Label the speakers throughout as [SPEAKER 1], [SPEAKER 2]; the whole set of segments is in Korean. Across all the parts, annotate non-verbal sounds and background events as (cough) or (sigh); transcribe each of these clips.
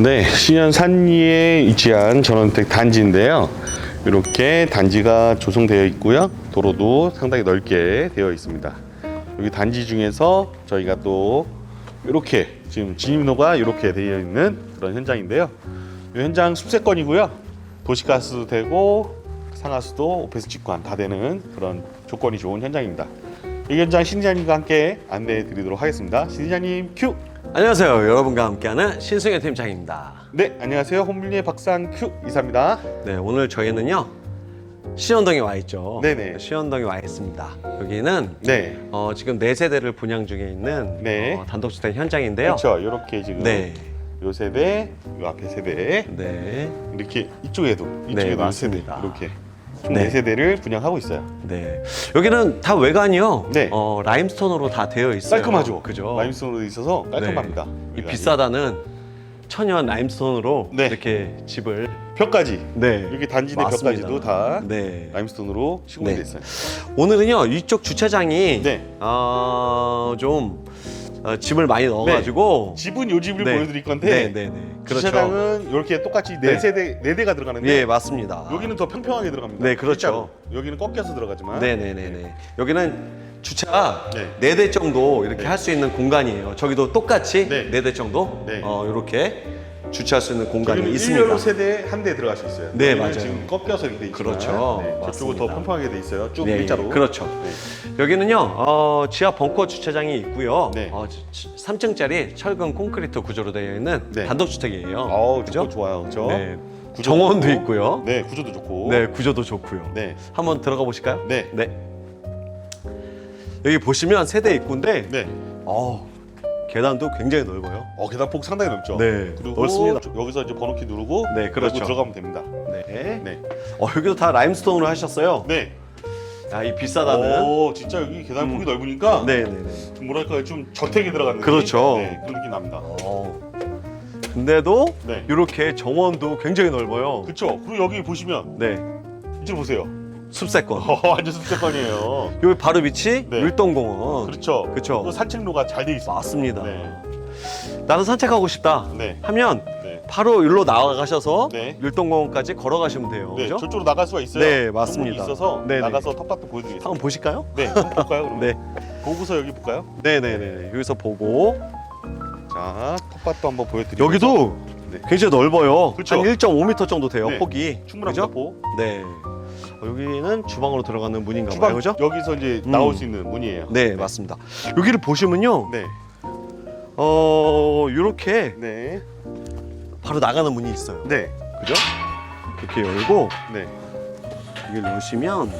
[SPEAKER 1] 네, 신현 산리에 위치한 전원주택 단지인데요. 이렇게 단지가 조성되어 있고요. 도로도 상당히 넓게 되어 있습니다. 여기 단지 중에서 저희가 또 이렇게 지금 진입로가 이렇게 되어 있는 그런 현장인데요. 이 현장 숲세권이고요. 도시가스도 되고 상하수도 오페스 직관 다 되는 그런 조건이 좋은 현장입니다. 이 현장 신지자님과 함께 안내해 드리도록 하겠습니다. 신지자님 큐!
[SPEAKER 2] 안녕하세요. 여러분과 함께하는 신승현 팀장입니다.
[SPEAKER 1] 네, 안녕하세요. 홍밀리의 박상 큐 이사입니다.
[SPEAKER 2] 네, 오늘 저희는요 신현동에 와 있죠.
[SPEAKER 1] 네네.
[SPEAKER 2] 신현동에 와 있습니다. 여기는
[SPEAKER 1] 네,
[SPEAKER 2] 어, 지금 네 세대를 분양 중에 있는
[SPEAKER 1] 네.
[SPEAKER 2] 어, 단독주택 현장인데요.
[SPEAKER 1] 그렇죠. 이렇게 지금
[SPEAKER 2] 네,
[SPEAKER 1] 요 세대, 요 앞에 세대
[SPEAKER 2] 네,
[SPEAKER 1] 이렇게 이쪽에도
[SPEAKER 2] 네,
[SPEAKER 1] 이쪽에도 네, 세대
[SPEAKER 2] 맞습니다.
[SPEAKER 1] 이렇게 총
[SPEAKER 2] 네.
[SPEAKER 1] 네 세대를 분양하고 있어요.
[SPEAKER 2] 네. 여기는 다 외관이요.
[SPEAKER 1] 네.
[SPEAKER 2] 어, 라임스톤으로 다 되어 있어요.
[SPEAKER 1] 깔끔하죠.
[SPEAKER 2] 그죠.
[SPEAKER 1] 라임스톤으로 있어서 깔끔합니다.
[SPEAKER 2] 이
[SPEAKER 1] 여기가
[SPEAKER 2] 비싸다는 천연 라임스톤으로
[SPEAKER 1] 네.
[SPEAKER 2] 이렇게 집을
[SPEAKER 1] 벽까지
[SPEAKER 2] 네.
[SPEAKER 1] 여기 단지 내
[SPEAKER 2] 맞습니다.
[SPEAKER 1] 벽까지도 다
[SPEAKER 2] 네.
[SPEAKER 1] 라임스톤으로 시공이
[SPEAKER 2] 네.
[SPEAKER 1] 돼 있어요.
[SPEAKER 2] 오늘은요 이쪽 주차장이
[SPEAKER 1] 네.
[SPEAKER 2] 어, 좀 어, 짐을 많이 넣어가지고
[SPEAKER 1] 집은 요 집을
[SPEAKER 2] 네.
[SPEAKER 1] 보여드릴 건데
[SPEAKER 2] 네, 네, 네. 그렇죠.
[SPEAKER 1] 주차장은 이렇게 똑같이 네
[SPEAKER 2] 네.
[SPEAKER 1] 세대 네 대가 들어가는데
[SPEAKER 2] 예, 맞습니다.
[SPEAKER 1] 여기는 더 평평하게 들어갑니다.
[SPEAKER 2] 네, 그렇죠.
[SPEAKER 1] 실제로. 여기는 꺾여서 들어가지만
[SPEAKER 2] 네, 네, 네, 네. 여기는 주차
[SPEAKER 1] 네.
[SPEAKER 2] 네 대 정도 이렇게
[SPEAKER 1] 네.
[SPEAKER 2] 할수 있는 공간이에요. 저기도 똑같이
[SPEAKER 1] 네.
[SPEAKER 2] 네 대 정도
[SPEAKER 1] 네.
[SPEAKER 2] 어, 이렇게 주차할 수 있는 공간이 있습니다.
[SPEAKER 1] 일렬로 세대 한대 들어갈 수 있어요.
[SPEAKER 2] 네, 맞아요.
[SPEAKER 1] 지금 꺾여서 이렇게 돼
[SPEAKER 2] 그렇죠.
[SPEAKER 1] 네, 저쪽은
[SPEAKER 2] 맞습니다.
[SPEAKER 1] 더 평평하게 돼 있어요. 쭉
[SPEAKER 2] 네,
[SPEAKER 1] 일자로.
[SPEAKER 2] 그렇죠.
[SPEAKER 1] 네.
[SPEAKER 2] 여기는요 어, 지하 벙커 주차장이 있고요.
[SPEAKER 1] 네.
[SPEAKER 2] 어, 3층짜리 철근 콘크리트 구조로 되어 있는
[SPEAKER 1] 네.
[SPEAKER 2] 단독주택이에요.
[SPEAKER 1] 어우,
[SPEAKER 2] 그죠?
[SPEAKER 1] 좋아요. 그렇죠?
[SPEAKER 2] 네. 정원도
[SPEAKER 1] 좋고.
[SPEAKER 2] 있고요.
[SPEAKER 1] 네, 구조도 좋고.
[SPEAKER 2] 네, 구조도 좋고요.
[SPEAKER 1] 네.
[SPEAKER 2] 한번 들어가 보실까요?
[SPEAKER 1] 네.
[SPEAKER 2] 네. 여기 보시면 세대 입구인데,
[SPEAKER 1] 네.
[SPEAKER 2] 어, 계단도 굉장히 넓어요.
[SPEAKER 1] 어, 계단폭 상당히 넓죠.
[SPEAKER 2] 네,
[SPEAKER 1] 그리고
[SPEAKER 2] 넓습니다.
[SPEAKER 1] 저- 여기서 이제 번호키 누르고
[SPEAKER 2] 네, 그렇죠.
[SPEAKER 1] 열고 들어가면 됩니다.
[SPEAKER 2] 네.
[SPEAKER 1] 네.
[SPEAKER 2] 어, 여기도 다 라임스톤으로 하셨어요.
[SPEAKER 1] 네.
[SPEAKER 2] 야, 이 비싸다는.
[SPEAKER 1] 오, 진짜 여기 계단 폭이
[SPEAKER 2] 음.
[SPEAKER 1] 넓으니까
[SPEAKER 2] 네, 네, 네.
[SPEAKER 1] 좀 뭐랄까 좀 저택이 들어간 느낌.
[SPEAKER 2] 그렇죠.
[SPEAKER 1] 네, 그런 느낌 납니다.
[SPEAKER 2] 어. 근데도
[SPEAKER 1] 네.
[SPEAKER 2] 이렇게 정원도 굉장히 넓어요.
[SPEAKER 1] 그렇죠. 그리고 여기 보시면
[SPEAKER 2] 네.
[SPEAKER 1] 이쪽 보세요.
[SPEAKER 2] 숲세권.
[SPEAKER 1] 어, (laughs) 완전 숲세권이에요.
[SPEAKER 2] 여기 바로 밑이
[SPEAKER 1] 네.
[SPEAKER 2] 율동공원.
[SPEAKER 1] 그렇죠.
[SPEAKER 2] 그쵸.
[SPEAKER 1] 그 산책로가 잘 돼 있습니다.
[SPEAKER 2] 맞습니다.
[SPEAKER 1] 네.
[SPEAKER 2] 나는 산책하고 싶다
[SPEAKER 1] 네.
[SPEAKER 2] 하면
[SPEAKER 1] 네.
[SPEAKER 2] 바로 일로 나가셔서
[SPEAKER 1] 네.
[SPEAKER 2] 율동공원까지 걸어가시면 돼요.
[SPEAKER 1] 네,
[SPEAKER 2] 그죠?
[SPEAKER 1] 저쪽으로 나갈 수가 있어요.
[SPEAKER 2] 네, 맞습니다.
[SPEAKER 1] 있어서
[SPEAKER 2] 네, 네.
[SPEAKER 1] 나가서 텃밭도 보여드리겠습니다.
[SPEAKER 2] 한번 보실까요?
[SPEAKER 1] 네, 한번 볼까요? 그러면? (laughs)
[SPEAKER 2] 네.
[SPEAKER 1] 보고서 여기 볼까요?
[SPEAKER 2] 네네네. 여기서 보고
[SPEAKER 1] 자, 텃밭도 한번 보여드리고
[SPEAKER 2] 여기도
[SPEAKER 1] 네.
[SPEAKER 2] 굉장히 넓어요.
[SPEAKER 1] 그쵸?
[SPEAKER 2] 한 1.5m 정도 돼요.
[SPEAKER 1] 네.
[SPEAKER 2] 폭이.
[SPEAKER 1] 충분합니다.
[SPEAKER 2] 그죠?
[SPEAKER 1] 보.
[SPEAKER 2] 네. 어, 여기는 주방으로 들어가는 문인가 봐요. 그죠?
[SPEAKER 1] 여기서 이제
[SPEAKER 2] 음.
[SPEAKER 1] 나올 수 있는 문이에요.
[SPEAKER 2] 네, 맞습니다. 여기를 보시면요.
[SPEAKER 1] 네,
[SPEAKER 2] 어, 이렇게
[SPEAKER 1] 네,
[SPEAKER 2] 바로 나가는 문이 있어요.
[SPEAKER 1] 네,
[SPEAKER 2] 그죠? 이렇게 열고
[SPEAKER 1] 네.
[SPEAKER 2] 여기를 넣으시면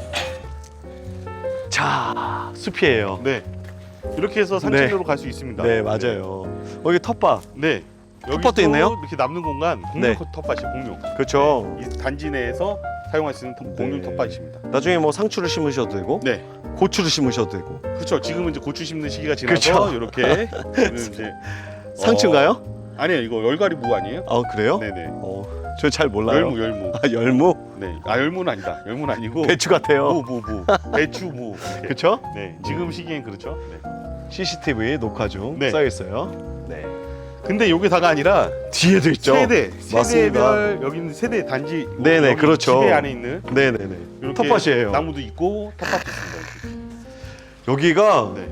[SPEAKER 2] 자, 숲이에요.
[SPEAKER 1] 네. 이렇게 해서 산책로로 갈 수 있습니다.
[SPEAKER 2] 네, 맞아요. 여기 텃밭.
[SPEAKER 1] 네.
[SPEAKER 2] 텃밭도 있네요?
[SPEAKER 1] 이렇게 남는 공간 공룡
[SPEAKER 2] 네.
[SPEAKER 1] 텃밭이에요. 공룡.
[SPEAKER 2] 그렇죠.
[SPEAKER 1] 이 단지 내에서 사용할 수 있는 텃- 공룡
[SPEAKER 2] 네.
[SPEAKER 1] 텃밭입니다.
[SPEAKER 2] 나중에 뭐 상추를 심으셔도 되고
[SPEAKER 1] 네,
[SPEAKER 2] 고추를 심으셔도 되고
[SPEAKER 1] 그렇죠. 지금은 이제 고추 심는 시기가 지나서
[SPEAKER 2] 그쵸. (laughs)
[SPEAKER 1] 이렇게 (laughs) 저는 이제
[SPEAKER 2] 상추인가요?
[SPEAKER 1] 어, 아니에요. 이거 열가리 무 아니에요?
[SPEAKER 2] 아 그래요?
[SPEAKER 1] 네네.
[SPEAKER 2] 어, 저 잘 몰라요.
[SPEAKER 1] 열무, 열무.
[SPEAKER 2] 아 열무?
[SPEAKER 1] 네. 아 열무는 아니다. 열무는 아니고
[SPEAKER 2] 배추 같아요.
[SPEAKER 1] 무, 무, 무. 배추, 무.
[SPEAKER 2] 그렇죠?
[SPEAKER 1] 네. 지금 시기엔 그렇죠. 네.
[SPEAKER 2] CCTV 녹화 중
[SPEAKER 1] 네.
[SPEAKER 2] 써 있어요. 네.
[SPEAKER 1] 근데 요게 다가 아니라
[SPEAKER 2] 뒤에도 있죠.
[SPEAKER 1] 세대. 세대별 여기 있는 세대 단지
[SPEAKER 2] 네네,
[SPEAKER 1] 여기
[SPEAKER 2] 그렇죠.
[SPEAKER 1] 집에 안에 있는
[SPEAKER 2] 네네네.
[SPEAKER 1] 이렇게
[SPEAKER 2] 텃밭이에요.
[SPEAKER 1] 나무도 있고 텃밭도 있습니다.
[SPEAKER 2] 여기가
[SPEAKER 1] 네.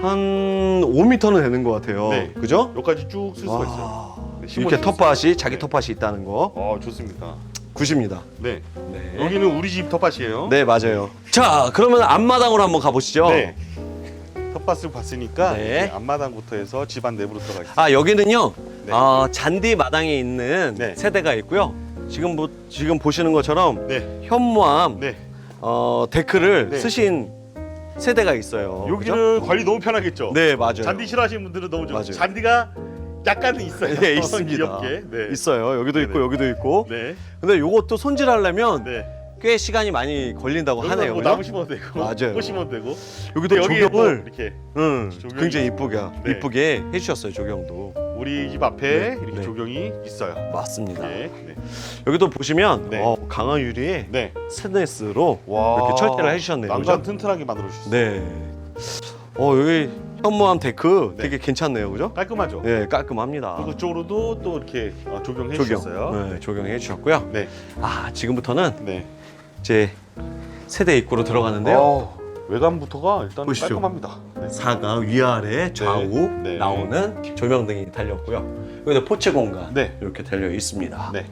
[SPEAKER 2] 한 5m는 되는 것 같아요.
[SPEAKER 1] 네.
[SPEAKER 2] 그죠?
[SPEAKER 1] 여기까지 쭉 쓸 수가 있어요.
[SPEAKER 2] 와,
[SPEAKER 1] 네,
[SPEAKER 2] 이렇게
[SPEAKER 1] 수
[SPEAKER 2] 텃밭이 자기
[SPEAKER 1] 네.
[SPEAKER 2] 텃밭이 있다는
[SPEAKER 1] 거어 좋습니다.
[SPEAKER 2] 굿입니다.
[SPEAKER 1] 네.
[SPEAKER 2] 네.
[SPEAKER 1] 여기는 우리 집 텃밭이에요.
[SPEAKER 2] 네 맞아요. 자 그러면 앞마당으로 한번 가보시죠.
[SPEAKER 1] 네. 텃밭을 봤으니까
[SPEAKER 2] 네.
[SPEAKER 1] 이제 앞마당부터 해서 집안 내부로 들어가겠습니다.
[SPEAKER 2] 아 여기는요
[SPEAKER 1] 네.
[SPEAKER 2] 어, 잔디 마당에 있는
[SPEAKER 1] 네.
[SPEAKER 2] 세대가 있고요. 지금 보, 지금 보시는 것처럼
[SPEAKER 1] 네.
[SPEAKER 2] 현무암
[SPEAKER 1] 네.
[SPEAKER 2] 어, 데크를
[SPEAKER 1] 네.
[SPEAKER 2] 쓰신 세대가 있어요.
[SPEAKER 1] 여기는 관리 너무 편하겠죠.
[SPEAKER 2] 그죠? 네 맞아요.
[SPEAKER 1] 잔디 싫어하시는 분들은 너무 좋아요.
[SPEAKER 2] 맞아요.
[SPEAKER 1] 잔디가 약간은 있어요.
[SPEAKER 2] 네 있습니다. (laughs)
[SPEAKER 1] 귀엽게. 네.
[SPEAKER 2] 있어요. 여기도 있고
[SPEAKER 1] 네네.
[SPEAKER 2] 여기도 있고.
[SPEAKER 1] 네.
[SPEAKER 2] 근데 요것도 손질하려면
[SPEAKER 1] 네.
[SPEAKER 2] 꽤 시간이 많이 걸린다고 하네요.
[SPEAKER 1] 뭐
[SPEAKER 2] 그죠?
[SPEAKER 1] 나무 심어도 되고,
[SPEAKER 2] 맞아요.
[SPEAKER 1] 꽃 심어도 되고.
[SPEAKER 2] 여기도
[SPEAKER 1] 여기에 뭐
[SPEAKER 2] 조경을
[SPEAKER 1] 이렇게
[SPEAKER 2] 응,
[SPEAKER 1] 조경이-
[SPEAKER 2] 굉장히 이쁘게
[SPEAKER 1] 네.
[SPEAKER 2] 이쁘게 해주셨어요 조경도.
[SPEAKER 1] 우리 집 앞에
[SPEAKER 2] 네.
[SPEAKER 1] 이렇게
[SPEAKER 2] 네.
[SPEAKER 1] 조경이 있어요.
[SPEAKER 2] 맞습니다.
[SPEAKER 1] 네. 네.
[SPEAKER 2] 여기도 보시면
[SPEAKER 1] 네.
[SPEAKER 2] 어, 강화 유리에
[SPEAKER 1] 네.
[SPEAKER 2] 스테인리스로
[SPEAKER 1] 와.
[SPEAKER 2] 이렇게 철제를 해주셨네요.
[SPEAKER 1] 난간
[SPEAKER 2] 그죠?
[SPEAKER 1] 튼튼하게 만들어 주셨어요.
[SPEAKER 2] 네. 어 여기 현무암 데크
[SPEAKER 1] 네.
[SPEAKER 2] 되게 괜찮네요, 그죠?
[SPEAKER 1] 깔끔하죠.
[SPEAKER 2] 네, 깔끔합니다.
[SPEAKER 1] 그리고 그쪽으로도 또 이렇게 어, 조경해
[SPEAKER 2] 조경,
[SPEAKER 1] 주셨어요.
[SPEAKER 2] 네, 조경해 주셨고요.
[SPEAKER 1] 네,
[SPEAKER 2] 아, 지금부터는
[SPEAKER 1] 네.
[SPEAKER 2] 이제 세대 입구로 들어가는데요.
[SPEAKER 1] 어, 외관부터가 일단
[SPEAKER 2] 보시죠.
[SPEAKER 1] 깔끔합니다. 네.
[SPEAKER 2] 사가 위아래 좌우
[SPEAKER 1] 네.
[SPEAKER 2] 나오는 조명등이 달렸고요. 여기도 포체 공간
[SPEAKER 1] 네.
[SPEAKER 2] 이렇게 달려 있습니다.
[SPEAKER 1] 네.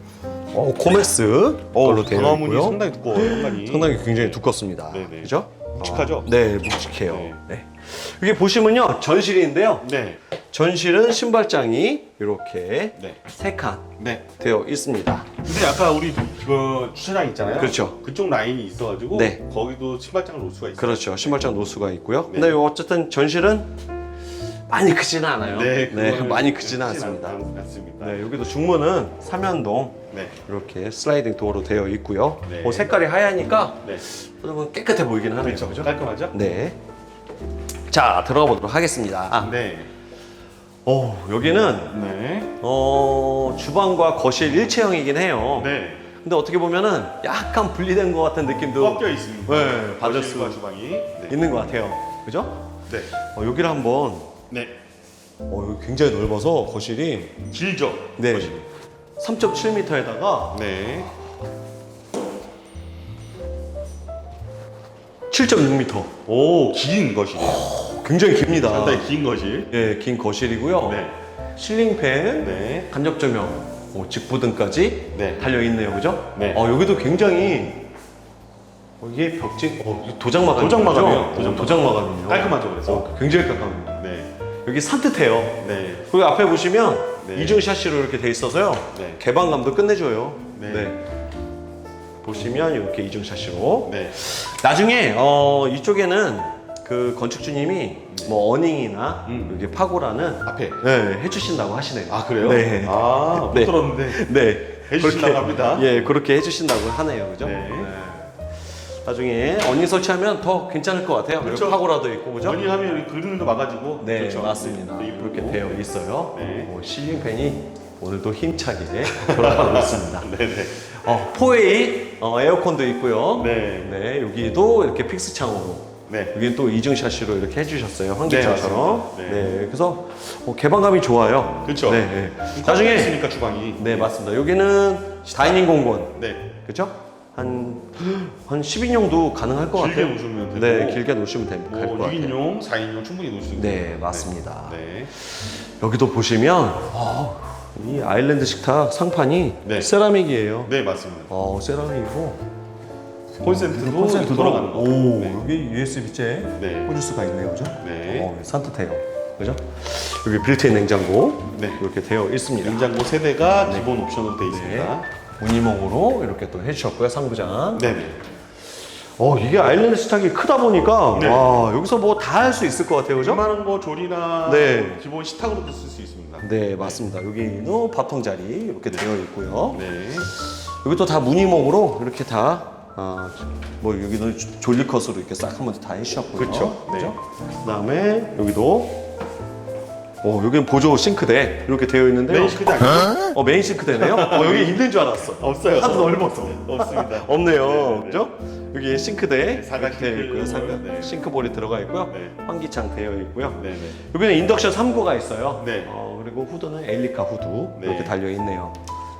[SPEAKER 2] 어, 코맥스 걸로 되어
[SPEAKER 1] 방화문이
[SPEAKER 2] 있고요.
[SPEAKER 1] 상당히 두꺼워요. 현관이.
[SPEAKER 2] 상당히 굉장히 두껍습니다.
[SPEAKER 1] 네 네.
[SPEAKER 2] 그죠?
[SPEAKER 1] 묵직하죠?
[SPEAKER 2] 어, 네, 묵직해요.
[SPEAKER 1] 네.
[SPEAKER 2] 네. 여기 보시면요, 전실인데요.
[SPEAKER 1] 네.
[SPEAKER 2] 전실은 신발장이 이렇게
[SPEAKER 1] 네.
[SPEAKER 2] 세 칸
[SPEAKER 1] 네.
[SPEAKER 2] 되어 있습니다.
[SPEAKER 1] 근데 아까 우리 그 주차장 있잖아요.
[SPEAKER 2] 그렇죠.
[SPEAKER 1] 그쪽 라인이 있어가지고
[SPEAKER 2] 네.
[SPEAKER 1] 거기도 신발장을 놓을 수가 있어요.
[SPEAKER 2] 그렇죠. 신발장 노수가 있고요.
[SPEAKER 1] 네.
[SPEAKER 2] 근데 어쨌든 전실은 많이 크지는 않아요.
[SPEAKER 1] 네, 그거는 (laughs)
[SPEAKER 2] 많이 크지는
[SPEAKER 1] 크진
[SPEAKER 2] 않습니다.
[SPEAKER 1] 않- 않습니다.
[SPEAKER 2] 네, 여기도 중문은 삼연동
[SPEAKER 1] 네.
[SPEAKER 2] 이렇게 슬라이딩 도어로 되어 있고요.
[SPEAKER 1] 네.
[SPEAKER 2] 어, 색깔이 하얘니까
[SPEAKER 1] 네.
[SPEAKER 2] 그러면 깨끗해 보이긴 하네요.
[SPEAKER 1] 그렇죠.
[SPEAKER 2] 그죠?
[SPEAKER 1] 깔끔하죠?
[SPEAKER 2] 네. 자, 들어가 보도록 하겠습니다.
[SPEAKER 1] 네.
[SPEAKER 2] 어, 여기는
[SPEAKER 1] 네.
[SPEAKER 2] 어, 주방과 거실 일체형이긴 해요.
[SPEAKER 1] 네.
[SPEAKER 2] 근데 어떻게 보면은 약간 분리된 것 같은 느낌도
[SPEAKER 1] 꺾여 있습니다.
[SPEAKER 2] 네, 받을
[SPEAKER 1] 거실과
[SPEAKER 2] 수
[SPEAKER 1] 주방이. 네.
[SPEAKER 2] 있는 것 같아요. 그죠?
[SPEAKER 1] 네.
[SPEAKER 2] 어, 여기를 한번
[SPEAKER 1] 네.
[SPEAKER 2] 어, 여기 굉장히 넓어서 거실이
[SPEAKER 1] 길죠.
[SPEAKER 2] 네.
[SPEAKER 1] 거실이.
[SPEAKER 2] 3.7m에다가
[SPEAKER 1] 네.
[SPEAKER 2] 7.6m.
[SPEAKER 1] 오, 긴 거실이에요.
[SPEAKER 2] 굉장히 깁니다.
[SPEAKER 1] 상당히 긴 거실.
[SPEAKER 2] 예, 긴 거실이고요.
[SPEAKER 1] 네.
[SPEAKER 2] 실링팬,
[SPEAKER 1] 네.
[SPEAKER 2] 간접 조명, 뭐 직부등까지
[SPEAKER 1] 네.
[SPEAKER 2] 달려 있네요, 그죠?
[SPEAKER 1] 네.
[SPEAKER 2] 어, 여기도 굉장히 어, 이게 벽지, 어, 이게 도장 마감.
[SPEAKER 1] 도장 마감이에요, 도장
[SPEAKER 2] 도장 마감이요.
[SPEAKER 1] 깔끔하죠, 그래서.
[SPEAKER 2] 어, 굉장히 깔끔합니다.
[SPEAKER 1] 네.
[SPEAKER 2] 여기 산뜻해요.
[SPEAKER 1] 네.
[SPEAKER 2] 그리고 앞에 보시면
[SPEAKER 1] 네.
[SPEAKER 2] 이중 샤시로 이렇게 돼 있어서요.
[SPEAKER 1] 네.
[SPEAKER 2] 개방감도 끝내줘요.
[SPEAKER 1] 네.
[SPEAKER 2] 보시면 이렇게 이중 샤시로.
[SPEAKER 1] 네.
[SPEAKER 2] 나중에 어, 이쪽에는 그 건축주님이 뭐 어닝이나
[SPEAKER 1] 음.
[SPEAKER 2] 여기 파고라는
[SPEAKER 1] 앞에.
[SPEAKER 2] 네, 해주신다고 하시네요.
[SPEAKER 1] 아, 그래요?
[SPEAKER 2] 네.
[SPEAKER 1] 아, 못
[SPEAKER 2] 네.
[SPEAKER 1] 들었는데.
[SPEAKER 2] 네.
[SPEAKER 1] 해주신다고
[SPEAKER 2] 그렇게,
[SPEAKER 1] 합니다.
[SPEAKER 2] 예, 그렇게 해주신다고 하네요. 그죠?
[SPEAKER 1] 네.
[SPEAKER 2] 나중에 어닝 설치하면 더 괜찮을 것 같아요.
[SPEAKER 1] 그렇죠.
[SPEAKER 2] 파고라도 있고, 그죠?
[SPEAKER 1] 원이 하면 여기 그늘도 막아주고.
[SPEAKER 2] 네,
[SPEAKER 1] 그렇죠.
[SPEAKER 2] 맞습니다.
[SPEAKER 1] 네,
[SPEAKER 2] 이렇게
[SPEAKER 1] 이쁘고.
[SPEAKER 2] 되어 있어요.
[SPEAKER 1] 네.
[SPEAKER 2] 어, 실링팬이 오늘도 힘차게 돌아가고 있습니다.
[SPEAKER 1] 네네. (laughs)
[SPEAKER 2] 어, 4A 어, 에어컨도 있고요.
[SPEAKER 1] 네.
[SPEAKER 2] 네, 여기도 이렇게 픽스 창으로.
[SPEAKER 1] 네.
[SPEAKER 2] 여기는 또 이중 샤시로 이렇게 해주셨어요. 환기창처럼.
[SPEAKER 1] 네,
[SPEAKER 2] 네,
[SPEAKER 1] 맞습니다.
[SPEAKER 2] 그래서 어, 개방감이 좋아요.
[SPEAKER 1] 그렇죠.
[SPEAKER 2] 네, 네.
[SPEAKER 1] 나중에
[SPEAKER 2] 나중에
[SPEAKER 1] 있으니까 주방이.
[SPEAKER 2] 네 맞습니다. 여기는 다이닝 공간.
[SPEAKER 1] 네.
[SPEAKER 2] 그렇죠? 한, 한 10인용도 가능할 것
[SPEAKER 1] 길게
[SPEAKER 2] 같아요.
[SPEAKER 1] 놓으시면 되고.
[SPEAKER 2] 네, 길게 놓으시면 될뭐것 같아요.
[SPEAKER 1] 6인용, 4인용 충분히 놓을 수 있고.
[SPEAKER 2] 네, 맞습니다.
[SPEAKER 1] 네.
[SPEAKER 2] 여기도 보시면 아, 이 아일랜드 식탁 상판이
[SPEAKER 1] 네.
[SPEAKER 2] 세라믹이에요.
[SPEAKER 1] 네, 맞습니다.
[SPEAKER 2] 어, 세라믹이고
[SPEAKER 1] 콘센트도,
[SPEAKER 2] 콘센트도
[SPEAKER 1] 돌아가는 거.
[SPEAKER 2] 오,
[SPEAKER 1] 네.
[SPEAKER 2] 여기 USB-C
[SPEAKER 1] 네.
[SPEAKER 2] 꽂을 수가 있네요, 그죠?
[SPEAKER 1] 네.
[SPEAKER 2] 어, 산뜻해요, 그죠? 여기 빌트인 냉장고
[SPEAKER 1] 네.
[SPEAKER 2] 이렇게 되어 있습니다.
[SPEAKER 1] 냉장고 세대가 기본 옵션으로 되어 있습니다.
[SPEAKER 2] 네. 무늬목으로 이렇게 또 해주셨고요, 상부장.
[SPEAKER 1] 네네.
[SPEAKER 2] 어, 이게 아일랜드 식탁이 크다 보니까
[SPEAKER 1] 네.
[SPEAKER 2] 와, 여기서 뭐 다 할 수 있을 것 같아요, 그죠?
[SPEAKER 1] 웬만한 거 조리나
[SPEAKER 2] 네.
[SPEAKER 1] 기본 식탁으로도 쓸 수 있습니다.
[SPEAKER 2] 네, 맞습니다. 여기는 밥통 자리 이렇게 되어 있고요.
[SPEAKER 1] 네.
[SPEAKER 2] 여기도 다 무늬목으로 이렇게 다, 아, 뭐 여기는 조- 졸리컷으로 이렇게 싹 한번 다 해주셨고요.
[SPEAKER 1] 그렇죠. 네.
[SPEAKER 2] 그 다음에 여기도, 어, 여기는 보조 싱크대 이렇게 되어 있는데요.
[SPEAKER 1] 메인 싱크대 아니죠?
[SPEAKER 2] 어, 메인 싱크대네요? 어, 여기 있는 줄 알았어.
[SPEAKER 1] 없어요.
[SPEAKER 2] 하도 넓어서.
[SPEAKER 1] 없습니다. (laughs)
[SPEAKER 2] 없네요.
[SPEAKER 1] 네, 네.
[SPEAKER 2] 그죠? 여기 싱크대
[SPEAKER 1] 사각
[SPEAKER 2] 이렇게 되어 있고요.
[SPEAKER 1] 싱크.
[SPEAKER 2] 사각
[SPEAKER 1] 네.
[SPEAKER 2] 싱크볼이 들어가 있고요.
[SPEAKER 1] 네.
[SPEAKER 2] 환기창 되어 있고요.
[SPEAKER 1] 네 네.
[SPEAKER 2] 여기는 인덕션 3구가 있어요.
[SPEAKER 1] 네.
[SPEAKER 2] 어, 그리고 후드는 엘리카 후드
[SPEAKER 1] 네.
[SPEAKER 2] 이렇게 달려 있네요.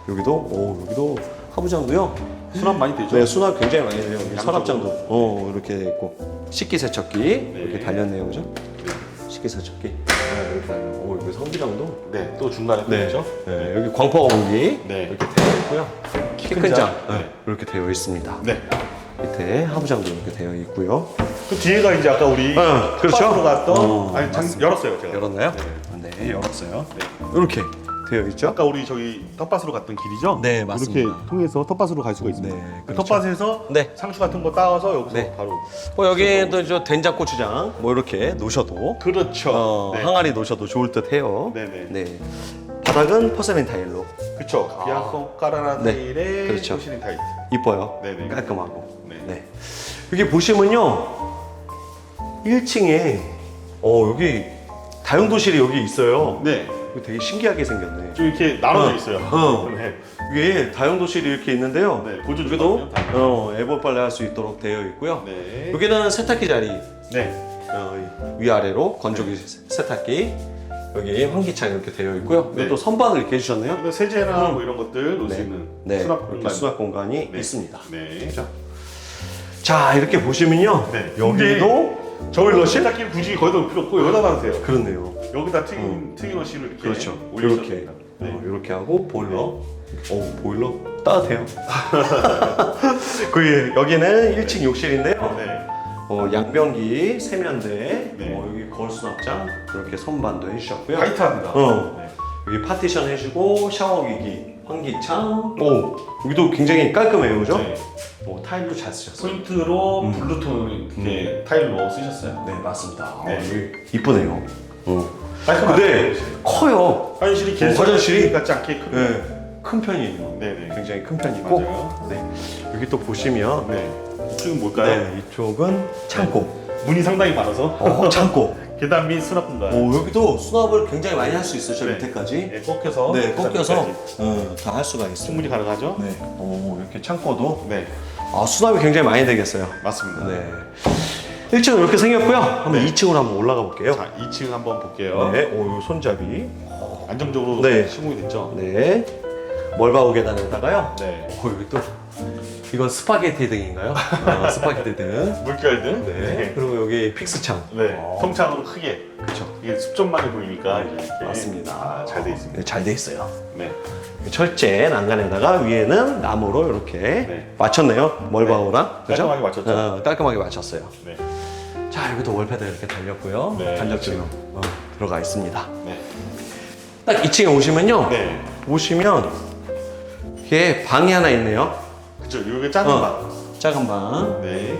[SPEAKER 2] 여기도 오, 여기도 하부장도요.
[SPEAKER 1] 수납 많이 되죠?
[SPEAKER 2] 네, 수납 굉장히 많이 돼요. 여기
[SPEAKER 1] 양쪽으로.
[SPEAKER 2] 서랍장도 어, 이렇게 돼 있고 식기 세척기 이렇게 달렸네요, 그죠?
[SPEAKER 1] 네.
[SPEAKER 2] 식기 세척기 네, 이렇게 달려. 오, 여기 성비장도
[SPEAKER 1] 네. 또 중간에 또
[SPEAKER 2] 네.
[SPEAKER 1] 있죠?
[SPEAKER 2] 네, 여기 광파 온기
[SPEAKER 1] 네.
[SPEAKER 2] 이렇게 되어 있고요. 키 큰 장
[SPEAKER 1] 장.
[SPEAKER 2] 네.
[SPEAKER 1] 네.
[SPEAKER 2] 이렇게 되어 있습니다.
[SPEAKER 1] 네.
[SPEAKER 2] 밑에 하부장도 이렇게 되어 있고요.
[SPEAKER 1] 그 뒤에가 이제 아까 우리
[SPEAKER 2] 어, 그렇죠.
[SPEAKER 1] 텃밭으로 갔던
[SPEAKER 2] 어,
[SPEAKER 1] 아니 장, 열었어요 제가.
[SPEAKER 2] 열었나요? 네, 열었어요. 이렇게 되어 있죠.
[SPEAKER 1] 아까 우리 저기 텃밭으로 갔던 길이죠?
[SPEAKER 2] 네, 맞습니다.
[SPEAKER 1] 이렇게 통해서 텃밭으로 갈 수가 있습니다.
[SPEAKER 2] 네,
[SPEAKER 1] 그
[SPEAKER 2] 그렇죠.
[SPEAKER 1] 텃밭에서
[SPEAKER 2] 네.
[SPEAKER 1] 상추 같은 거 따와서 여기서
[SPEAKER 2] 네.
[SPEAKER 1] 바로
[SPEAKER 2] 뭐 여기도 저 된장고추장 뭐 이렇게 놓으셔도
[SPEAKER 1] 그렇죠.
[SPEAKER 2] 어,
[SPEAKER 1] 네.
[SPEAKER 2] 항아리 놓으셔도 좋을 듯 해요.
[SPEAKER 1] 네네.
[SPEAKER 2] 네. 바닥은 포세린 타일로
[SPEAKER 1] 그렇죠. 비아성 까라나
[SPEAKER 2] 네.
[SPEAKER 1] 타일의
[SPEAKER 2] 그렇죠.
[SPEAKER 1] 포시린 타일.
[SPEAKER 2] 이뻐요.
[SPEAKER 1] 네네.
[SPEAKER 2] 깔끔하고.
[SPEAKER 1] 네.
[SPEAKER 2] 네. 여기 보시면요. 1층에 어 여기 다용도실이 여기 있어요.
[SPEAKER 1] 네.
[SPEAKER 2] 이거 되게 신기하게 생겼네.
[SPEAKER 1] 좀 이렇게 나눠져
[SPEAKER 2] 어.
[SPEAKER 1] 있어요.
[SPEAKER 2] 어.
[SPEAKER 1] 네.
[SPEAKER 2] 이게 다용도실이 이렇게 있는데요.
[SPEAKER 1] 네, 보조
[SPEAKER 2] 여기도
[SPEAKER 1] 주방이요,
[SPEAKER 2] 어, 애벌 빨래 할 수 있도록 되어 있고요.
[SPEAKER 1] 네.
[SPEAKER 2] 여기는 세탁기 자리
[SPEAKER 1] 네.
[SPEAKER 2] 어, 이 위아래로 건조기 세탁기 여기 환기창 이렇게 되어 있고요.
[SPEAKER 1] 네.
[SPEAKER 2] 또 선반을 이렇게 해주셨네요.
[SPEAKER 1] 세제나 뭐 이런 것들 놓을 수 있는
[SPEAKER 2] 네,
[SPEAKER 1] 수납
[SPEAKER 2] 이렇게
[SPEAKER 1] 공간.
[SPEAKER 2] 수납 공간이
[SPEAKER 1] 네.
[SPEAKER 2] 있습니다.
[SPEAKER 1] 네.
[SPEAKER 2] 자, 자 이렇게 보시면요.
[SPEAKER 1] 네.
[SPEAKER 2] 여기도
[SPEAKER 1] 저걸 넣 세탁기를 굳이 거기다 필요 없고 여기다 놔주세요.
[SPEAKER 2] 그렇네요.
[SPEAKER 1] 여기다 튀긴 튀긴 옷을 이렇게
[SPEAKER 2] 그렇죠. 이렇게
[SPEAKER 1] 됩니다. 네.
[SPEAKER 2] 어, 이렇게 하고 보일러. 오 보일러 따뜻해요. (laughs) 그 여기는 1층 욕실인데요.
[SPEAKER 1] 네.
[SPEAKER 2] 어, 양변기 세면대,
[SPEAKER 1] 네.
[SPEAKER 2] 어, 여기 거울 수납장 이렇게 선반도 해주셨고요.
[SPEAKER 1] 화이트합니다.
[SPEAKER 2] 어.
[SPEAKER 1] 네.
[SPEAKER 2] 여기 파티션 해주고 샤워기기, 환기창. 오 여기도 굉장히 깔끔해요, 그죠?
[SPEAKER 1] 네.
[SPEAKER 2] 어, 타일도 잘 쓰셨어요.
[SPEAKER 1] 포인트로
[SPEAKER 2] 음.
[SPEAKER 1] 블루톤 이렇게 타일로 쓰셨어요.
[SPEAKER 2] 네 맞습니다.
[SPEAKER 1] 네.
[SPEAKER 2] 어, 여기 이쁘네요. 어. 근데 커요.
[SPEAKER 1] 화장실이
[SPEAKER 2] 어,
[SPEAKER 1] 길
[SPEAKER 2] 화장실이?
[SPEAKER 1] 같지 않게 큰.
[SPEAKER 2] 네, 큰 편이에요.
[SPEAKER 1] 네 네.
[SPEAKER 2] 굉장히 큰 편이고.
[SPEAKER 1] 맞아요.
[SPEAKER 2] 네. 여기 또 보시면
[SPEAKER 1] 네. 이쪽은 뭘까요?
[SPEAKER 2] 네, 이쪽은 창고.
[SPEAKER 1] 문이 상당히 많아서
[SPEAKER 2] 어, 창고. (laughs)
[SPEAKER 1] 계단 및 수납 공간.
[SPEAKER 2] 오, 여기도 수납을 굉장히 많이 할 수 있어요. 저
[SPEAKER 1] 네.
[SPEAKER 2] 밑에까지.
[SPEAKER 1] 네, 꺾여서.
[SPEAKER 2] 네, 꺾여서
[SPEAKER 1] 계단까지
[SPEAKER 2] 어, 다할 수가 있습니다.
[SPEAKER 1] 충분히 가능하죠?
[SPEAKER 2] 네. 오, 이렇게 창고도
[SPEAKER 1] 네,
[SPEAKER 2] 아, 수납이 굉장히 많이 되겠어요.
[SPEAKER 1] 맞습니다.
[SPEAKER 2] 네. 1층은 이렇게 생겼고요. 한번
[SPEAKER 1] 네.
[SPEAKER 2] 2층으로 한번 올라가 볼게요.
[SPEAKER 1] 자, 2층 한번 볼게요.
[SPEAKER 2] 네. 오, 요 손잡이.
[SPEAKER 1] 안정적으로
[SPEAKER 2] 네.
[SPEAKER 1] 시공이 됐죠?
[SPEAKER 2] 네. 멀바우 계단에다가요.
[SPEAKER 1] 네.
[SPEAKER 2] 오, 여기 또 이건 스파게티 등인가요? 어, 스파게티 등.
[SPEAKER 1] 물결 등.
[SPEAKER 2] 네. 그리고 여기 픽스창.
[SPEAKER 1] 네.
[SPEAKER 2] 어.
[SPEAKER 1] 통창으로 크게.
[SPEAKER 2] 그렇죠.
[SPEAKER 1] 이게 숲좀만이 보이니까 이렇게.
[SPEAKER 2] 맞습니다.
[SPEAKER 1] 아, 잘돼 있습니다.
[SPEAKER 2] 네, 잘돼 있어요.
[SPEAKER 1] 네.
[SPEAKER 2] 철제 난간에다가 위에는 나무로 이렇게
[SPEAKER 1] 네.
[SPEAKER 2] 맞췄네요. 멀바우랑. 그죠?
[SPEAKER 1] 깔끔하게 맞췄죠?
[SPEAKER 2] 어, 깔끔하게 맞췄어요.
[SPEAKER 1] 네.
[SPEAKER 2] 자, 여기도 월패드 이렇게 달렸고요.
[SPEAKER 1] 네,
[SPEAKER 2] 간접지로
[SPEAKER 1] 그렇죠.
[SPEAKER 2] 어, 들어가 있습니다.
[SPEAKER 1] 네.
[SPEAKER 2] 딱 2층에 오시면요.
[SPEAKER 1] 네.
[SPEAKER 2] 보시면 이게 방이 하나 있네요.
[SPEAKER 1] 그쵸. 이게 작은
[SPEAKER 2] 어.
[SPEAKER 1] 방.
[SPEAKER 2] 작은 방.
[SPEAKER 1] 네.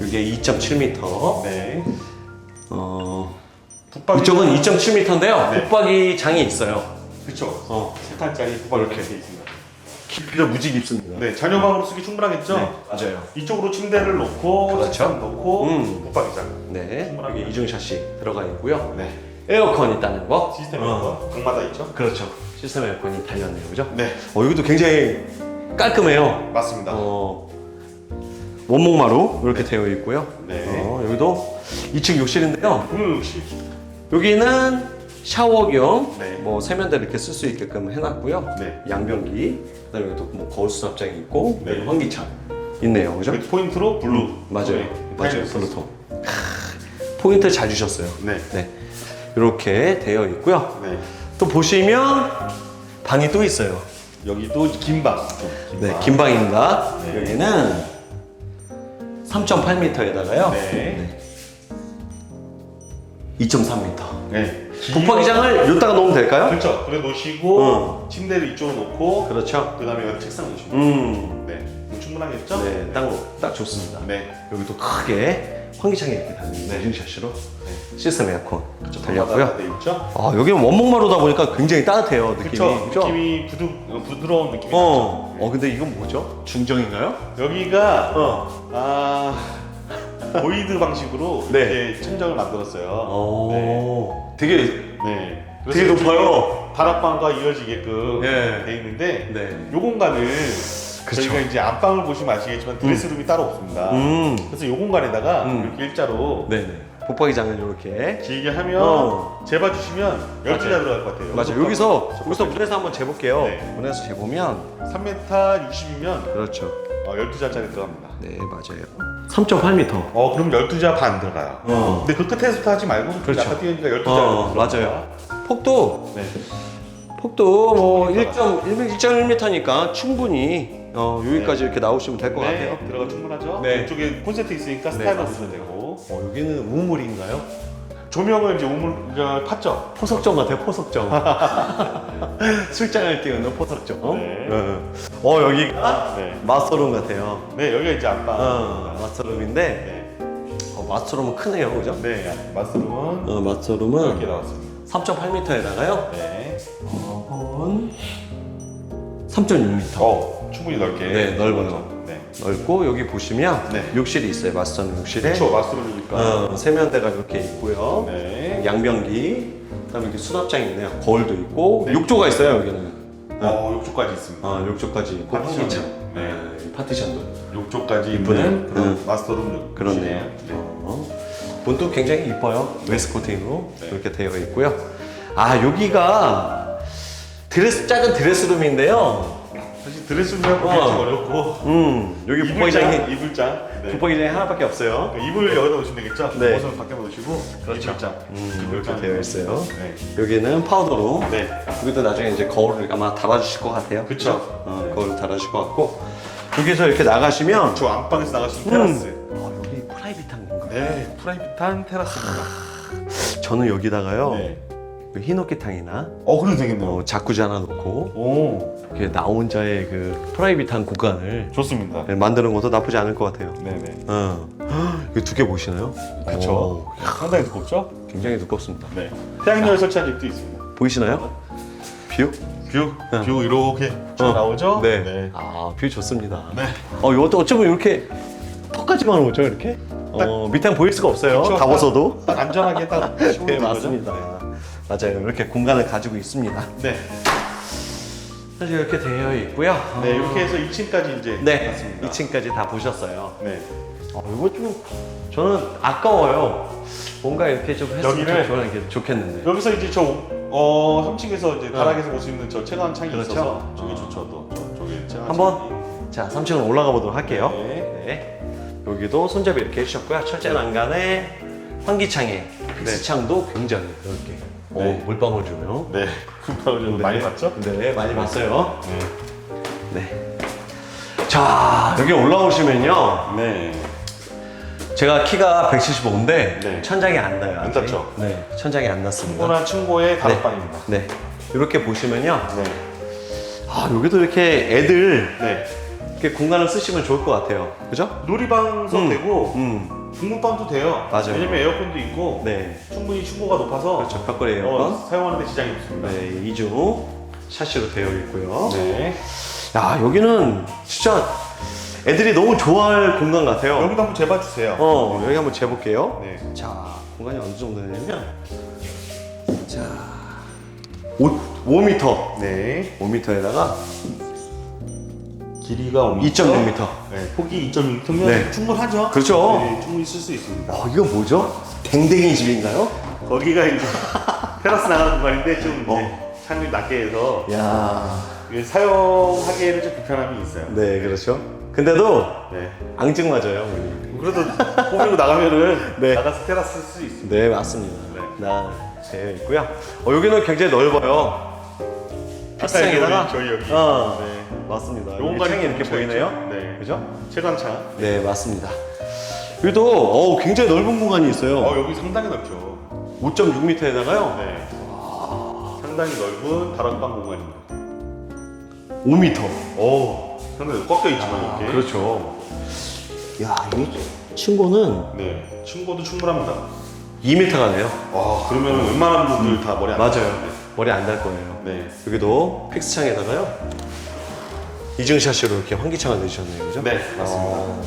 [SPEAKER 2] 이게 2.7m.
[SPEAKER 1] 네.
[SPEAKER 2] 어,
[SPEAKER 1] 붙박이.
[SPEAKER 2] 이쪽은 2.7m인데요.
[SPEAKER 1] 네.
[SPEAKER 2] 붙박이 장이 있어요.
[SPEAKER 1] 그쵸.
[SPEAKER 2] 어.
[SPEAKER 1] 세탄짜리 붙박이 이렇게 돼 있습니다.
[SPEAKER 2] 깊이가 무지 깊습니다.
[SPEAKER 1] 네. 자녀 방으로 쓰기 충분하겠죠?
[SPEAKER 2] 맞아요.
[SPEAKER 1] 이쪽으로 침대를 놓고,
[SPEAKER 2] 그렇죠.
[SPEAKER 1] 책상 놓고,
[SPEAKER 2] 음.
[SPEAKER 1] 붙박이장.
[SPEAKER 2] 네.
[SPEAKER 1] 충분합니다.
[SPEAKER 2] 여기 이중 샤시 들어가 있고요.
[SPEAKER 1] 네.
[SPEAKER 2] 에어컨 있다는 거.
[SPEAKER 1] 시스템이
[SPEAKER 2] 어.
[SPEAKER 1] 방마다 있죠?
[SPEAKER 2] 그렇죠. 시스템 에어컨이 달렸네요. 그죠?
[SPEAKER 1] 네.
[SPEAKER 2] 어, 여기도 굉장히 깔끔해요.
[SPEAKER 1] 맞습니다.
[SPEAKER 2] 어, 원목마루 이렇게 되어 있고요.
[SPEAKER 1] 네.
[SPEAKER 2] 어, 여기도 2층 욕실인데요.
[SPEAKER 1] 음,
[SPEAKER 2] 여기는 샤워 겸
[SPEAKER 1] 네.
[SPEAKER 2] 뭐 세면대 이렇게 쓸 수 있게끔 해놨고요.
[SPEAKER 1] 네.
[SPEAKER 2] 양변기, 그다음에 여기도 뭐 거울 수납장이 있고
[SPEAKER 1] 네.
[SPEAKER 2] 여기 환기창 있네요, 그죠?
[SPEAKER 1] 그 포인트로 블루.
[SPEAKER 2] 맞아요,
[SPEAKER 1] 네.
[SPEAKER 2] 맞아요, 블루통. 크, 포인트 잘 주셨어요.
[SPEAKER 1] 네.
[SPEAKER 2] 네, 이렇게 되어 있고요.
[SPEAKER 1] 네.
[SPEAKER 2] 또 보시면 방이 또 있어요.
[SPEAKER 1] 여기도 긴 방. 긴
[SPEAKER 2] 네, 방입니다.
[SPEAKER 1] 네.
[SPEAKER 2] 여기는 3.8m에다가요.
[SPEAKER 1] 네.
[SPEAKER 2] 2.3m.
[SPEAKER 1] 네.
[SPEAKER 2] 붙박이장을 여기다가 놓으면 될까요?
[SPEAKER 1] 그렇죠. 그래 놓으시고
[SPEAKER 2] 어.
[SPEAKER 1] 침대를 이쪽으로 놓고
[SPEAKER 2] 그렇죠.
[SPEAKER 1] 그다음에 여기 책상 놓으시면
[SPEAKER 2] 음.
[SPEAKER 1] 네. 충분하겠죠?
[SPEAKER 2] 네, 딱, 딱 좋습니다.
[SPEAKER 1] 네.
[SPEAKER 2] 여기도 크게 환기창이 이렇게 달립니다.
[SPEAKER 1] 네.
[SPEAKER 2] 이중샷으로
[SPEAKER 1] 네.
[SPEAKER 2] 시스템 에어컨 달렸고요.
[SPEAKER 1] 돼 있죠?
[SPEAKER 2] 아, 여기는 원목마루다 보니까 굉장히 따뜻해요, 느낌이.
[SPEAKER 1] 그렇죠.
[SPEAKER 2] 그죠?
[SPEAKER 1] 느낌이 부드 어, 부드러운 느낌이
[SPEAKER 2] 어, 어, 근데 이건 뭐죠? 중정인가요?
[SPEAKER 1] 나죠. 여기가
[SPEAKER 2] 어.
[SPEAKER 1] 아 (laughs) 보이드 방식으로
[SPEAKER 2] 네.
[SPEAKER 1] 이렇게 천정을 만들었어요.
[SPEAKER 2] 어. 되게,
[SPEAKER 1] 네.
[SPEAKER 2] 되게
[SPEAKER 1] 그래서
[SPEAKER 2] 높아요.
[SPEAKER 1] 다락방과 이어지게끔
[SPEAKER 2] 네.
[SPEAKER 1] 돼 있는데
[SPEAKER 2] 네.
[SPEAKER 1] 요 공간은
[SPEAKER 2] 그쵸.
[SPEAKER 1] 저희가 이제 안방을 보시면 아시겠지만 드레스룸이 따로 없습니다.
[SPEAKER 2] 음.
[SPEAKER 1] 그래서 요 공간에다가
[SPEAKER 2] 음.
[SPEAKER 1] 이렇게 일자로
[SPEAKER 2] 네네. 붙박이장을 이렇게.
[SPEAKER 1] 길게 하면
[SPEAKER 2] 어.
[SPEAKER 1] 재봐 주시면 12자
[SPEAKER 2] 맞아요.
[SPEAKER 1] 들어갈 것 같아요.
[SPEAKER 2] 맞아요. 여기서, 여기서 문에서 한번 재볼게요.
[SPEAKER 1] 네.
[SPEAKER 2] 문에서 재보면.
[SPEAKER 1] 3m 60이면
[SPEAKER 2] 그렇죠.
[SPEAKER 1] 어, 12자짜리 들어갑니다.
[SPEAKER 2] 네, 맞아요. 3.8m.
[SPEAKER 1] 어, 그럼 12자 반 들어가요.
[SPEAKER 2] 어.
[SPEAKER 1] 근데 그 끝에서부터 하지 말고 좀
[SPEAKER 2] 그렇죠.
[SPEAKER 1] 약간 뛰니까 12자.
[SPEAKER 2] 어, 맞아요. 폭도
[SPEAKER 1] 네.
[SPEAKER 2] 폭도 뭐
[SPEAKER 1] 충분히
[SPEAKER 2] 1.1m니까 충분히 어, 여기까지 이렇게 나오시면 될 것
[SPEAKER 1] 네,
[SPEAKER 2] 같아요.
[SPEAKER 1] 들어가 충분하죠.
[SPEAKER 2] 네.
[SPEAKER 1] 이쪽에 콘센트 있으니까 스타일러 넣으면 되고.
[SPEAKER 2] 어, 여기는 우물인가요?
[SPEAKER 1] 조명을 이제 우물 이제 팠죠.
[SPEAKER 2] 포석정 같아요, 포석정. (laughs) 술장을 띄우는 포석정.
[SPEAKER 1] 네.
[SPEAKER 2] 어, 여기 가
[SPEAKER 1] 네.
[SPEAKER 2] 마스터룸 같아요.
[SPEAKER 1] 네, 여기가 이제 안방.
[SPEAKER 2] 어, 마스터룸인데
[SPEAKER 1] 네.
[SPEAKER 2] 어, 마스터룸은 크네요, 그죠?
[SPEAKER 1] 네, 마스룸은
[SPEAKER 2] 어,
[SPEAKER 1] 이렇게
[SPEAKER 2] 마스터룸은
[SPEAKER 1] 나왔습니다.
[SPEAKER 2] 3.8m에다가요.
[SPEAKER 1] 네.
[SPEAKER 2] 어, 3.6m.
[SPEAKER 1] 어, 충분히 넓게.
[SPEAKER 2] 네, 넓어요.
[SPEAKER 1] 네.
[SPEAKER 2] 넓고 여기 보시면
[SPEAKER 1] 네.
[SPEAKER 2] 욕실이 있어요. 마스터룸 욕실에.
[SPEAKER 1] 그렇죠, 마스룸이니까.
[SPEAKER 2] 어, 세면대가 이렇게 있고요.
[SPEAKER 1] 네.
[SPEAKER 2] 양변기, 그다음에 이렇게 수납장이 있네요. 거울도 있고
[SPEAKER 1] 네.
[SPEAKER 2] 욕조가 있어요 여기는.
[SPEAKER 1] 어, 욕조까지 있습니다.
[SPEAKER 2] 아 욕조까지 있고
[SPEAKER 1] 파티션. 네.
[SPEAKER 2] 네. 파티션도.
[SPEAKER 1] 욕조까지. 있는 그런
[SPEAKER 2] 응.
[SPEAKER 1] 마스터룸
[SPEAKER 2] 그렇네요.
[SPEAKER 1] 욕실이에요. 네.
[SPEAKER 2] 어. 문도 굉장히 이뻐요. 웨스 코팅으로
[SPEAKER 1] 네.
[SPEAKER 2] 이렇게 되어 있고요. 아 여기가 드레스 작은 드레스룸인데요.
[SPEAKER 1] 사실 드레스룸하고
[SPEAKER 2] 어.
[SPEAKER 1] 좀 어렵고
[SPEAKER 2] 음 여기 붙박이장이
[SPEAKER 1] 이불장 네.
[SPEAKER 2] 붙박이장이 하나밖에 없어요.
[SPEAKER 1] 이불을 여기다 놓으시면 되겠죠?
[SPEAKER 2] 네.
[SPEAKER 1] 옷은 밖에 놓으시고
[SPEAKER 2] 그렇죠.
[SPEAKER 1] 이불장
[SPEAKER 2] 음, 이렇게 되어 있어요.
[SPEAKER 1] 네.
[SPEAKER 2] 여기는 파우더로.
[SPEAKER 1] 네.
[SPEAKER 2] 여기도 나중에 이제 거울을 아마 달아주실 것 같아요.
[SPEAKER 1] 그쵸.
[SPEAKER 2] 어, 거울 달아주실 것 같고 여기서 이렇게 나가시면
[SPEAKER 1] 저 안방에서 수 있는 테라스
[SPEAKER 2] 어, 여기 프라이빗한 공간.
[SPEAKER 1] 네 프라이빗한 테라스입니다
[SPEAKER 2] 저는 여기다가요
[SPEAKER 1] 네.
[SPEAKER 2] 그 흰옥기탕이나
[SPEAKER 1] 어 그래도 되겠네요
[SPEAKER 2] 어, 자쿠지 하나 놓고
[SPEAKER 1] 오
[SPEAKER 2] 나 혼자의 그 프라이빗한 공간을
[SPEAKER 1] 좋습니다
[SPEAKER 2] 네, 만드는 것도 나쁘지 않을 것 같아요.
[SPEAKER 1] 네네
[SPEAKER 2] 어. (gasps) 이거 두개 보이시나요?
[SPEAKER 1] 그쵸
[SPEAKER 2] 오,
[SPEAKER 1] 상당히 두껍죠?
[SPEAKER 2] 굉장히 두껍습니다.
[SPEAKER 1] 네 태양열 설치한 집도 있습니다
[SPEAKER 2] 보이시나요? 뷰?
[SPEAKER 1] 뷰, 뷰 이렇게 쭉
[SPEAKER 2] 어.
[SPEAKER 1] 나오죠?
[SPEAKER 2] 네. 아, 뷰 좋습니다.
[SPEAKER 1] 네.
[SPEAKER 2] 어, 이것도 어쩌면 이렇게 턱까지만 오죠, 이렇게? 어, 밑에 보일 수가 없어요.
[SPEAKER 1] 그쵸.
[SPEAKER 2] 다 벗어도.
[SPEAKER 1] 딱 안전하게 딱 (laughs)
[SPEAKER 2] 네,
[SPEAKER 1] 시공된 거죠?
[SPEAKER 2] 맞습니다. 맞아요. 이렇게 공간을 가지고 있습니다.
[SPEAKER 1] 네.
[SPEAKER 2] 사실 이렇게 되어 있고요.
[SPEAKER 1] 네, 이렇게 해서 2층까지 이제
[SPEAKER 2] 네,
[SPEAKER 1] 갔습니다.
[SPEAKER 2] 2층까지 다 보셨어요.
[SPEAKER 1] 네.
[SPEAKER 2] 어, 이거 좀 저는 아까워요. 뭔가 이렇게 좀 했으면
[SPEAKER 1] 여기를-
[SPEAKER 2] 좀 좋았- 좋겠는데.
[SPEAKER 1] 여기서 이제 저 어, 3층에서 이제 다락에서 볼 수 있는 저 채광 창이
[SPEAKER 2] 그렇죠.
[SPEAKER 1] 있어서 저기
[SPEAKER 2] 어.
[SPEAKER 1] 좋죠 또. 저, 저기 채광
[SPEAKER 2] 한번 자 3층으로 올라가 보도록 할게요.
[SPEAKER 1] 네.
[SPEAKER 2] 네. 여기도 손잡이 이렇게 해주셨고요. 철제 난간에 환기창에 픽스창도 굉장히 넓게 오,
[SPEAKER 1] 네.
[SPEAKER 2] 물방울 주네요.
[SPEAKER 1] 네. (laughs) 금방울 좀 많이 봤죠?
[SPEAKER 2] 네, 많이 봤어요.
[SPEAKER 1] 네.
[SPEAKER 2] 네. 자 여기 올라오시면요.
[SPEAKER 1] 네.
[SPEAKER 2] 제가 키가 175인데
[SPEAKER 1] 네.
[SPEAKER 2] 천장이 안 닿아요.
[SPEAKER 1] 안
[SPEAKER 2] 아직.
[SPEAKER 1] 닿죠?
[SPEAKER 2] 네, 천장이 안 닿습니다.
[SPEAKER 1] 충분한 충고의 다락방입니다.
[SPEAKER 2] 네. 이렇게 보시면요.
[SPEAKER 1] 네.
[SPEAKER 2] 아 여기도 이렇게 애들
[SPEAKER 1] 네.
[SPEAKER 2] 이렇게 공간을 쓰시면 좋을 것 같아요. 그죠?
[SPEAKER 1] 놀이방도
[SPEAKER 2] 음.
[SPEAKER 1] 되고
[SPEAKER 2] 음.
[SPEAKER 1] 국문방도 돼요.
[SPEAKER 2] 맞아요.
[SPEAKER 1] 왜냐면 에어컨도 있고
[SPEAKER 2] 네.
[SPEAKER 1] 충분히 충고가 높아서
[SPEAKER 2] 그렇죠. 벽걸이 에어컨.
[SPEAKER 1] 어, 사용하는데 지장이 없습니다.
[SPEAKER 2] 네, 이중 샤시로 되어 있고요.
[SPEAKER 1] 네.
[SPEAKER 2] 야, 여기는 진짜 애들이 너무 좋아할 공간 같아요.
[SPEAKER 1] 여기도 한번 재봐 주세요.
[SPEAKER 2] 어, 여기 한번 재볼게요.
[SPEAKER 1] 네.
[SPEAKER 2] 자, 공간이 어느 정도 되냐면 자, 5, 5m.
[SPEAKER 1] 네.
[SPEAKER 2] 5m에다가
[SPEAKER 1] 길이가 5m.
[SPEAKER 2] 2.6m.
[SPEAKER 1] 네. 폭이 2.6m면
[SPEAKER 2] 네.
[SPEAKER 1] 충분하죠.
[SPEAKER 2] 그렇죠.
[SPEAKER 1] 네, 충분히 쓸 수 있습니다.
[SPEAKER 2] 어, 이건 뭐죠? 댕댕이 집인가요?
[SPEAKER 1] 거기가 이제 (laughs) 테라스 나가는 공간인데 좀 이제
[SPEAKER 2] 어.
[SPEAKER 1] 창을 낮게 해서
[SPEAKER 2] 야,
[SPEAKER 1] 이게 사용하기에는 좀 불편함이 있어요.
[SPEAKER 2] 네, 그렇죠. 근데도
[SPEAKER 1] 네.
[SPEAKER 2] 앙증 맞아요, 우리.
[SPEAKER 1] 그래도 꾸미고 나가면은
[SPEAKER 2] 네.
[SPEAKER 1] 나가서 테라스 쓸 수 있습니다.
[SPEAKER 2] 네, 맞습니다.
[SPEAKER 1] 네.
[SPEAKER 2] 나 되어 있고요. 어, 여기는 굉장히 넓어요.
[SPEAKER 1] 아까 저희 여기.
[SPEAKER 2] 어,
[SPEAKER 1] 네.
[SPEAKER 2] 맞습니다.
[SPEAKER 1] 요
[SPEAKER 2] 여기
[SPEAKER 1] 공간이
[SPEAKER 2] 창이 이렇게 보이네요.
[SPEAKER 1] 있죠. 네.
[SPEAKER 2] 그죠?
[SPEAKER 1] 채광창.
[SPEAKER 2] 네, 맞습니다. 여기도 어, 굉장히 넓은 공간이 있어요.
[SPEAKER 1] 어 여기 상당히 넓죠.
[SPEAKER 2] 5.6m에다가요.
[SPEAKER 1] 네. 상당히 넓은 다락방 공간입니다.
[SPEAKER 2] 5m.
[SPEAKER 1] 오, 상당히 꺾여 있지만 이렇게.
[SPEAKER 2] 그렇죠. 야, 이 친구는
[SPEAKER 1] 네. 층고도 충분합니다.
[SPEAKER 2] 2m가 돼요.
[SPEAKER 1] 와, 그러면 웬만한 분들 다 머리 안
[SPEAKER 2] 맞아요.
[SPEAKER 1] 닿아요.
[SPEAKER 2] 머리 안 달 거예요.
[SPEAKER 1] 네.
[SPEAKER 2] 여기도 픽스창에다가요. 이중샷으로 이렇게 환기창을 넣으셨네요. 그죠?
[SPEAKER 1] 네, 맞습니다.
[SPEAKER 2] 어,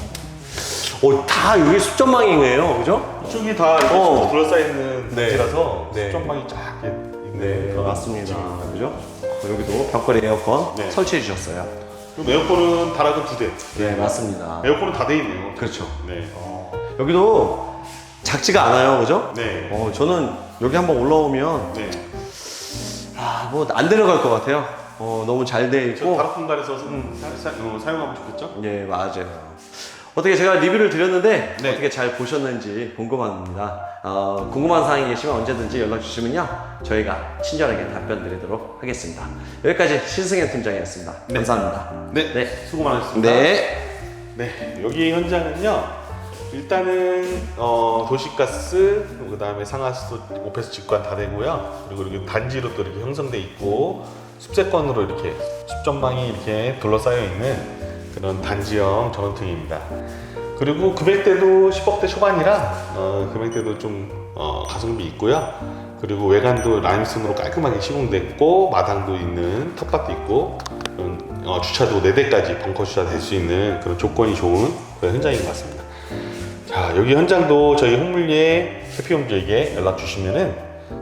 [SPEAKER 2] 어, 다 여기 숫점망이네요. 그죠?
[SPEAKER 1] 이쪽이 다 이렇게
[SPEAKER 2] 어.
[SPEAKER 1] 둘러싸여 있는
[SPEAKER 2] 네.
[SPEAKER 1] 지라서
[SPEAKER 2] 네.
[SPEAKER 1] 수정방이 쫙 이렇게 있는
[SPEAKER 2] 네,
[SPEAKER 1] 그런
[SPEAKER 2] 맞습니다.
[SPEAKER 1] 집입니다.
[SPEAKER 2] 그죠? 어, 여기도 벽걸이 에어컨
[SPEAKER 1] 네.
[SPEAKER 2] 설치해 주셨어요.
[SPEAKER 1] 그리고 에어컨은 다락은 두 대.
[SPEAKER 2] 네, 맞습니다.
[SPEAKER 1] 에어컨은 다 돼 있네요.
[SPEAKER 2] 그렇죠.
[SPEAKER 1] 네.
[SPEAKER 2] 여기도 작지가 않아요. 그죠?
[SPEAKER 1] 네.
[SPEAKER 2] 어, 저는 여기 한번 올라오면
[SPEAKER 1] 네.
[SPEAKER 2] 아, 뭐 안 데려갈 것 같아요. 어, 너무
[SPEAKER 1] 잘돼저
[SPEAKER 2] 있고.
[SPEAKER 1] 다락 공간에서 사, 어, 사용하면 좋겠죠?
[SPEAKER 2] 네, 맞아요. 어떻게 제가 리뷰를 드렸는데
[SPEAKER 1] 네.
[SPEAKER 2] 어떻게 잘 보셨는지 궁금합니다. 어, 궁금한 사항이 계시면 언제든지 연락 주시면요 저희가 친절하게 답변 드리도록 하겠습니다. 여기까지 신승현 팀장이었습니다. 감사합니다.
[SPEAKER 1] 네.
[SPEAKER 2] 네.
[SPEAKER 1] 수고 많으셨습니다.
[SPEAKER 2] 네.
[SPEAKER 1] 네, 여기 현장은요. 일단은 어, 도시가스, 그 다음에 상하수 오페스 직관 다 되고요. 그리고 이렇게 단지로 또 이렇게 형성돼 있고 숲세권으로 이렇게 숲전망이 이렇게 둘러싸여 있는 그런 단지형 전원층입니다. 그리고 금액대도 10억대 초반이라 어, 금액대도 좀 어, 가성비 있고요. 그리고 외관도 라임스톤으로 깔끔하게 시공됐고 마당도 있는 텃밭도 있고 어, 주차도 4대까지 벙커 주차 될 수 있는 그런 조건이 좋은 그런 현장인 것 같습니다. 자 여기 현장도 저희 홍물리의 해피홈즈에게 연락 주시면은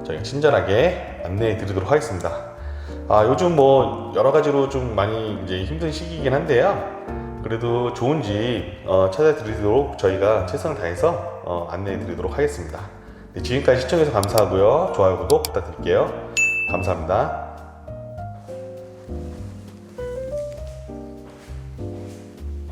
[SPEAKER 1] 저희가 친절하게 안내해 드리도록 하겠습니다. 아 요즘 뭐 여러 가지로 좀 많이 이제 힘든 시기이긴 한데요. 그래도 좋은 집 어, 찾아드리도록 저희가 최선을 다해서 어, 안내해드리도록 하겠습니다. 네, 지금까지 시청해주셔서 감사하고요. 좋아요, 구독 부탁드릴게요. 감사합니다.